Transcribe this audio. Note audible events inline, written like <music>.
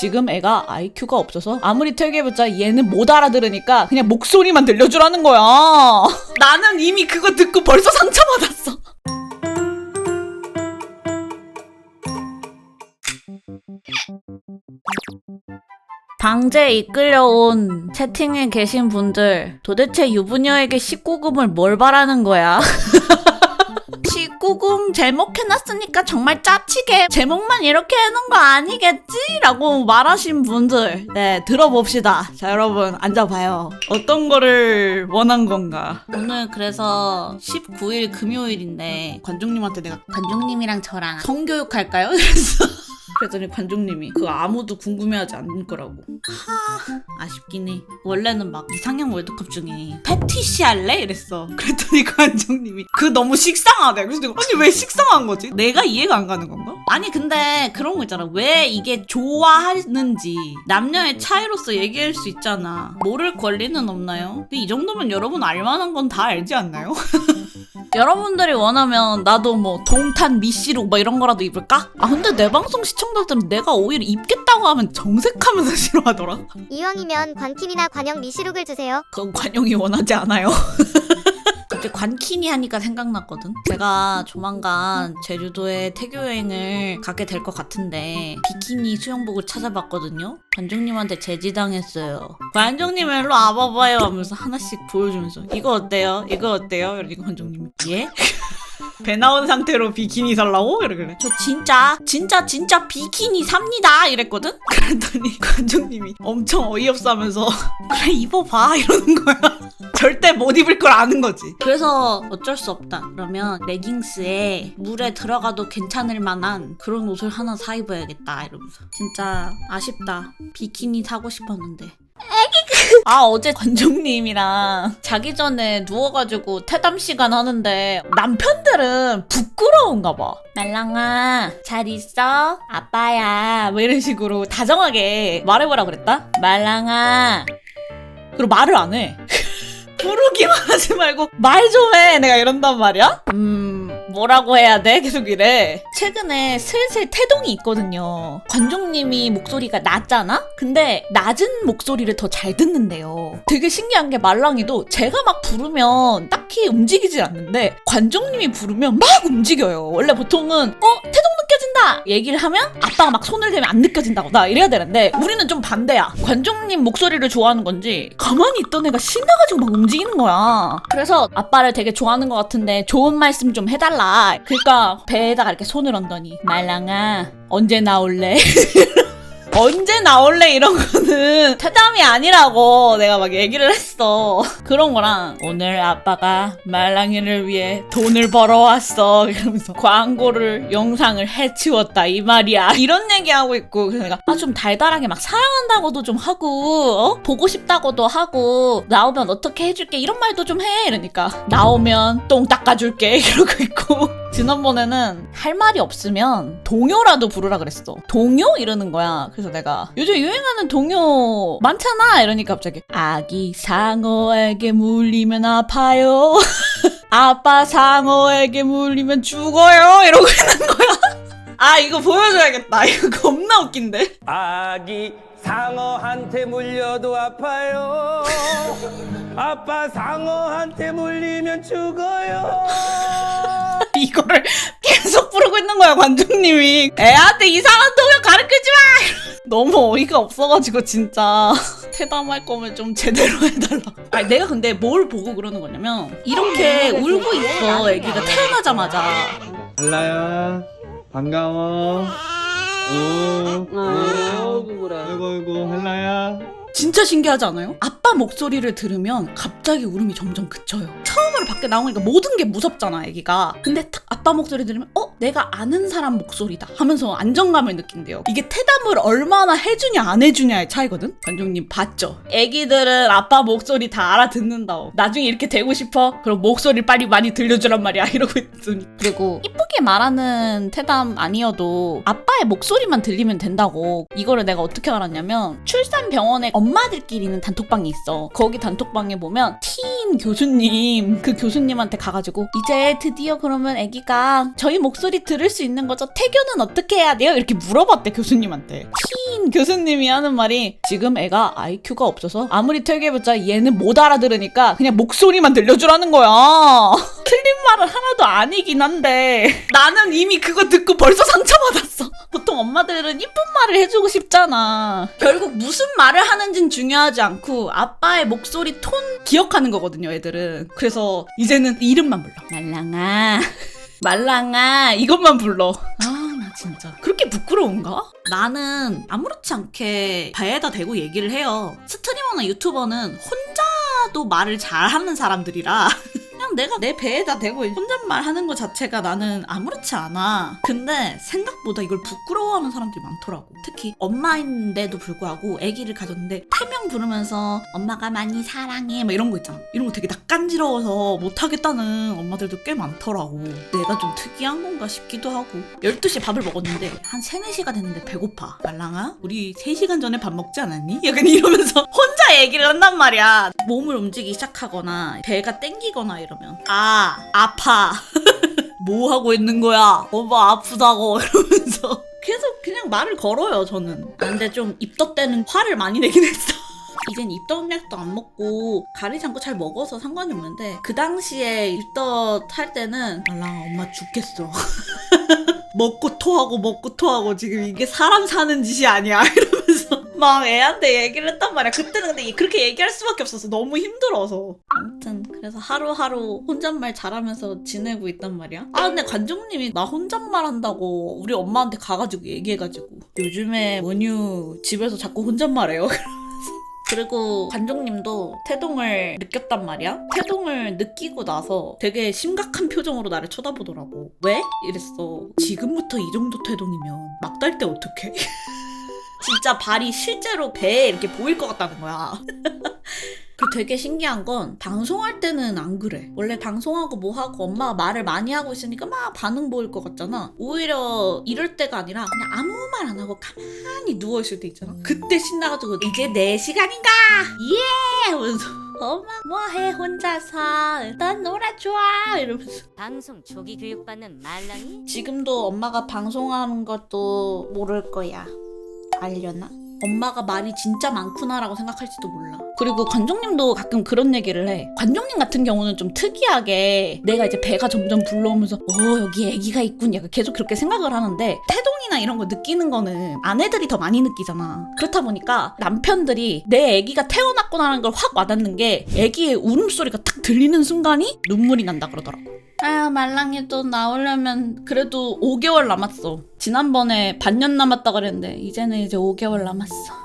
지금 애가 IQ가 없어서 아무리 퇴계해봤자 얘는 못 알아들으니까 그냥 목소리만 들려주라는 거야. <laughs> 나는 이미 그거 듣고 벌써 상처받았어. 방제 이끌려온 채팅에 계신 분들 도대체 유부녀에게 19금을 뭘 바라는 거야? <laughs> 19금 제목 해놨으니까 정말 짜치게 제목만 이렇게 해놓은 거 아니겠지? 라고 말하신 분들 네 들어봅시다 자 여러분 앉아봐요 어떤 거를 원한 건가 오늘 그래서 19일 금요일인데 관종님한테 내가 관종님이랑 저랑 성교육 할까요? 그래서 <laughs> 그랬더니 관종님이 그거 아무도 궁금해하지 않을 거라고 하 아쉽긴 해 원래는 막 이상형 월드컵 중에 패티시 할래? 이랬어 그랬더니 <laughs> 관종님이 그거 너무 식상하대 그래서 내가 아니 왜 식상한 거지? 내가 이해가 안 가는 건가? 아니 근데 그런 거 있잖아 왜 이게 좋아하는지 남녀의 차이로서 얘기할 수 있잖아 모를 권리는 없나요? 근데 이 정도면 여러분 알만한 건 다 알지 않나요? <laughs> 여러분들이 원하면 나도 뭐 동탄 미시룩 뭐 이런 거라도 입을까? 아 근데 내 방송 시청자들은 내가 오히려 입겠다고 하면 정색하면서 <laughs> 싫어하더라. 이왕이면 관킴이나 관영 미시룩을 주세요. 그건 관용이 원하지 않아요. <laughs> 갑자기 관키니 하니까 생각났거든. 제가 조만간 제주도에 태교 여행을 가게 될 것 같은데 비키니 수영복을 찾아봤거든요. 관종님한테 제지당했어요. 관종님 일로 와봐봐요 하면서 하나씩 보여주면서 이거 어때요? 이거 어때요? 이러니까 관종님이 예? <laughs> 배 나온 상태로 비키니 살라고? 이러길래 저 진짜 진짜 진짜 비키니 삽니다 이랬거든? 그랬더니 관종님이 엄청 어이없어 하면서 그래 입어봐 이러는 거야 절대 못 입을 걸 아는 거지 그래서 어쩔 수 없다 그러면 레깅스에 물에 들어가도 괜찮을 만한 그런 옷을 하나 사 입어야겠다 이러면서 진짜 아쉽다 비키니 사고 싶었는데 아 어제 관종님이랑 자기 전에 누워가지고 태담 시간 하는데 남편들은 부끄러운가 봐. 말랑아 잘 있어? 아빠야 뭐 이런 식으로 다정하게 말해보라 그랬다. 말랑아 그리고 말을 안 해. 부르기만 <laughs> 하지 말고 말 좀 해. 내가 이런단 말이야. 음 뭐라고 해야 돼? 계속 이래. 최근에 슬슬 태동이 있거든요. 관종님이 목소리가 낮잖아? 근데 낮은 목소리를 더 잘 듣는데요. 되게 신기한 게 말랑이도 제가 막 부르면 딱히 움직이질 않는데 관종님이 부르면 막 움직여요. 원래 보통은 어? 태동 느껴진다! 얘기를 하면 아빠가 막 손을 대면 안 느껴진다고 나 이래야 되는데 우리는 좀 반대야. 관종님 목소리를 좋아하는 건지 가만히 있던 애가 신나가지고 막 움직이는 거야. 그래서 아빠를 되게 좋아하는 것 같은데 좋은 말씀 좀 해달라. 그러니까 배에다가 이렇게 손을 얹더니 말랑아 언제 나올래? <laughs> 언제 나올래 이런 거는 <laughs> 태담이 아니라고 내가 막 얘기를 했어. 그런 거랑 오늘 아빠가 말랑이를 위해 돈을 벌어왔어. 이러면서 광고를 영상을 해치웠다 이 말이야. 이런 얘기하고 있고 그래서 내가 아 좀 달달하게 막 사랑한다고도 좀 하고 어? 보고 싶다고도 하고 나오면 어떻게 해줄게 이런 말도 좀 해. 이러니까 나오면 똥 닦아줄게 <laughs> 이러고 있고 지난번에는 할 말이 없으면 동요라도 부르라 그랬어. 동요? 이러는 거야. 그래서 내가 요즘 유행하는 동요 많잖아. 이러니까 갑자기 아기 상어에게 물리면 아파요. <laughs> 아빠 상어에게 물리면 죽어요. 이러고 있는 거야. 아 이거 보여줘야겠다. 이거 겁나 웃긴데. 아기 상어한테 물려도 아파요. 아빠 상어한테 물리면 죽어요. 이거를 <laughs> 계속 부르고 있는 거야 관중님이. 애한테 이상한 동요 가르치지 마! <laughs> 너무 어이가 없어가지고 진짜. <laughs> 태담할 거면 좀 제대로 해달라. 아니 내가 근데 뭘 보고 그러는 거냐면 이렇게 울고 있어 애기가 태어나자마자. 달라야 반가워. 오, 아이고 그래. 아이고 아이고 할라야 진짜 신기하지 않아요? 아빠 목소리를 들으면 갑자기 울음이 점점 그쳐요. 처음으로 밖에 나오니까 모든 게 무섭잖아, 애기가. 근데 딱 아빠 목소리 들으면 어? 내가 아는 사람 목소리다 하면서 안정감을 느낀대요. 이게 태담을 얼마나 해주냐 안 해주냐의 차이거든? 관종님 봤죠? 애기들은 아빠 목소리 다 알아듣는다고. 나중에 이렇게 되고 싶어? 그럼 목소리 빨리 많이 들려주란 말이야 <laughs> 이러고 있더니. 그리고 이쁘게 말하는 태담 아니어도 아빠의 목소리만 들리면 된다고. 이거를 내가 어떻게 알았냐면 출산 병원에 엄마들끼리는 단톡방이 있어. 거기 단톡방에 보면 틴 교수님 그 교수님한테 가가지고 이제 드디어 그러면 아기가 저희 목소리 들을 수 있는 거죠? 태교는 어떻게 해야 돼요? 이렇게 물어봤대 교수님한테. 틴 교수님이 하는 말이 지금 애가 IQ가 없어서 아무리 태교해봤자 얘는 못 알아들으니까 그냥 목소리만 들려주라는 거야. <laughs> 틀린 말은 하나도 아니긴 한데 나는 이미 그거 듣고 벌써 상처받았어. 보통 엄마들은 이쁜 말을 해주고 싶잖아. 결국 무슨 말을 하는진 중요하지 않고 아빠의 목소리 톤 기억하는 거거든요, 애들은. 그래서 이제는 이름만 불러. 말랑아. 말랑아. 이것만 불러. 아, 나 진짜. 그렇게 부끄러운가? 나는 아무렇지 않게 배에다 대고 얘기를 해요. 스트리머나 유튜버는 혼자도 말을 잘하는 사람들이라. <laughs> 내가 내 배에다 대고 혼잣말 하는 것 자체가 나는 아무렇지 않아. 근데 생각보다 이걸 부끄러워하는 사람들이 많더라고. 특히 엄마인데도 불구하고 아기를 가졌는데 태명 부르면서 엄마가 많이 사랑해 막 이런 거 있잖아. 이런 거 되게 낯간지러워서 못하겠다는 엄마들도 꽤 많더라고. 내가 좀 특이한 건가 싶기도 하고. 12시에 밥을 먹었는데 한 3, 4시가 됐는데 배고파. 말랑아? 우리 3시간 전에 밥 먹지 않았니? 약간 이러면서 혼자 얘기를 한단 말이야. 몸을 움직이기 시작하거나 배가 땡기거나 이러면 아 아파. <laughs> 뭐 하고 있는 거야? 엄마 아프다고. <laughs> 이러면서. 계속 그냥 말을 걸어요 저는. 아, 근데 좀 입덧 때는 화를 많이 내긴 했어. <laughs> 이젠 입덧 약도 안 먹고 가리지 않고 잘 먹어서 상관이 없는데 그 당시에 입덧 할 때는 말랑아 엄마 죽겠어. 먹고 토하고 먹고 토하고 지금 이게 사람 사는 짓이 아니야. 이러면서 막 애한테 얘기를 했단 말이야 그때는 근데 그렇게 얘기할 수밖에 없었어 너무 힘들어서 아무튼 그래서 하루하루 혼잣말 잘하면서 지내고 있단 말이야 아 근데 관종님이 나 혼잣말 한다고 우리 엄마한테 가가지고 얘기해가지고 요즘에 원유 집에서 자꾸 혼잣말해요 <laughs> 그리고 관종님도 태동을 느꼈단 말이야. 태동을 느끼고 나서 되게 심각한 표정으로 나를 쳐다보더라고. 왜? 이랬어. 지금부터 이 정도 태동이면 막딸때 어떡해? <laughs> 진짜 발이 실제로 배에 이렇게 보일 것 같다는 거야. <laughs> 그 되게 신기한 건 방송할 때는 안 그래. 원래 방송하고 뭐 하고 엄마가 말을 많이 하고 있으니까 막 반응 보일 것 같잖아. 오히려 이럴 때가 아니라 그냥 아무 말 안 하고 가만히 누워 있을 때 있잖아. 그때 신나가지고 이제 내 시간인가? 예! 하면서 <laughs> 엄마 뭐해 혼자서 일단 놀아줘 이러면서 방송 조기 교육받는 말랑이 지금도 엄마가 방송하는 것도 모를 거야. 알려나? 엄마가 말이 진짜 많구나라고 생각할지도 몰라. 그리고 관종님도 가끔 그런 얘기를 해. 관종님 같은 경우는 좀 특이하게 내가 이제 배가 점점 불러오면서 어 여기 애기가 있군 약간 계속 그렇게 생각을 하는데 태동이나 이런 거 느끼는 거는 아내들이 더 많이 느끼잖아. 그렇다 보니까 남편들이 내 애기가 태어났구나라는 걸 확 와닿는 게 애기의 울음소리가 탁 들리는 순간이 눈물이 난다 그러더라고. 아유 말랑이도 나오려면 그래도 5개월 남았어. 지난번에 반년 남았다 그랬는데 이제는 이제 5개월 남았어.